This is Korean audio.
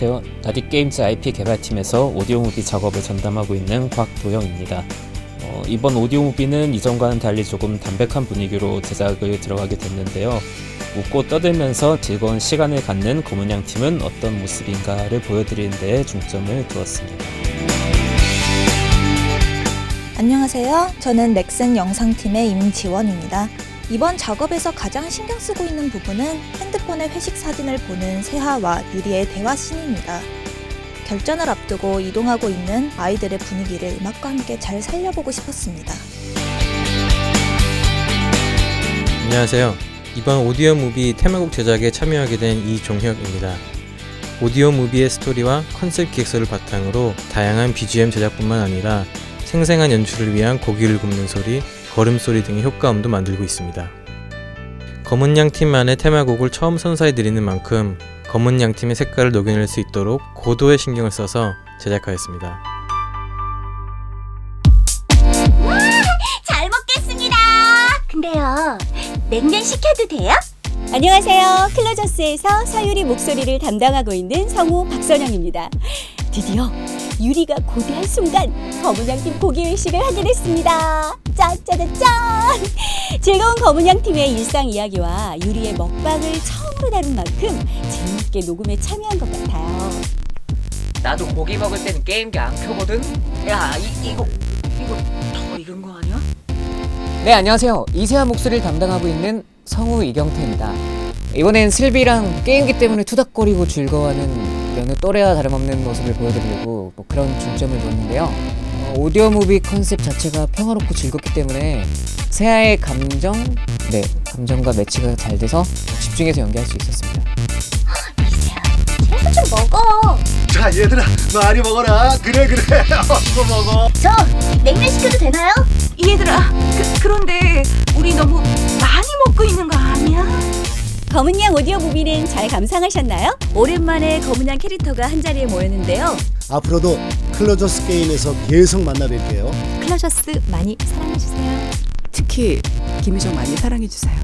안녕하세요. 나디게임즈 IP 개발팀에서 오디오 무비 작업을 전담하고 있는 곽도영입니다. 어, 이번 오디오 무비는 이전과는 달리 조금 담백한 분위기로 제작을 들어가게 됐는데요. 웃고 떠들면서 즐거운 시간을 갖는 검은양 팀은 어떤 모습인가를 보여드리는 데 중점을 두었습니다. 안녕하세요. 저는 넥슨 영상팀의 임지원입니다. 이번 작업에서 가장 신경 쓰고 있는 부분은 핸드폰의 회식 사진을 보는 세하와 유리의 대화 씬입니다. 결전을 앞두고 이동하고 있는 아이들의 분위기를 음악과 함께 잘 살려보고 싶었습니다. 안녕하세요. 이번 오디오 무비 테마곡 제작에 참여하게 된 이종혁입니다. 오디오 무비의 스토리와 컨셉 기획서를 바탕으로 다양한 BGM 제작뿐만 아니라 생생한 연출을 위한 고기를 굽는 소리, 걸음소리 등의 효과음도 만들고 있습니다. 검은 양 팀만의 테마곡을 처음 선사해 드리는 만큼 검은 양 팀의 색깔을 녹여낼 수 있도록 고도의 신경을 써서 제작하였습니다. 잘 먹겠습니다. 근데요, 냉면 시켜도 돼요? 안녕하세요. 클로저스에서 서유리 목소리를 담당하고 있는 성우 박선영입니다. 드디어 유리가 고대한 순간 검은양팀 고기 회식을 하게 됐습니다. 짠짜자짠! 즐거운 검은양팀의 일상 이야기와 유리의 먹방을 처음으로 다룬 만큼 재미있게 녹음에 참여한 것 같아요. 나도 고기 먹을 때는 게임기 안 켜거든. 야, 이, 이거 이거 더 익은 거 아니야? 네, 안녕하세요. 이세아 목소리를 담당하고 있는 성우 이경태입니다. 이번엔 슬비랑 게임기 때문에 투닥거리고 즐거워하는 여느 또래와 다름없는 모습을 보여드리려고 뭐 그런 중점을 뒀는데요. 어, 오디오 무비 컨셉 자체가 평화롭고 즐겁기 때문에 세아의 감정, 네, 감정과 매치가 잘 돼서 집중해서 연기할 수 있었습니다. 채소 좀 먹어. 자 얘들아 많이 먹어라 그래 그래 이거 먹어 저 냉면 시켜도 되나요? 얘들아, 그, 그런데 우리 너무 많이? 검은양 오디오 무비는 잘 감상하셨나요? 오랜만에 검은양 캐릭터가 한자리에 모였는데요. 앞으로도 클로저스 게임에서 계속 만나뵐게요 클로저스 많이 사랑해주세요. 특히 김희정 많이 사랑해주세요.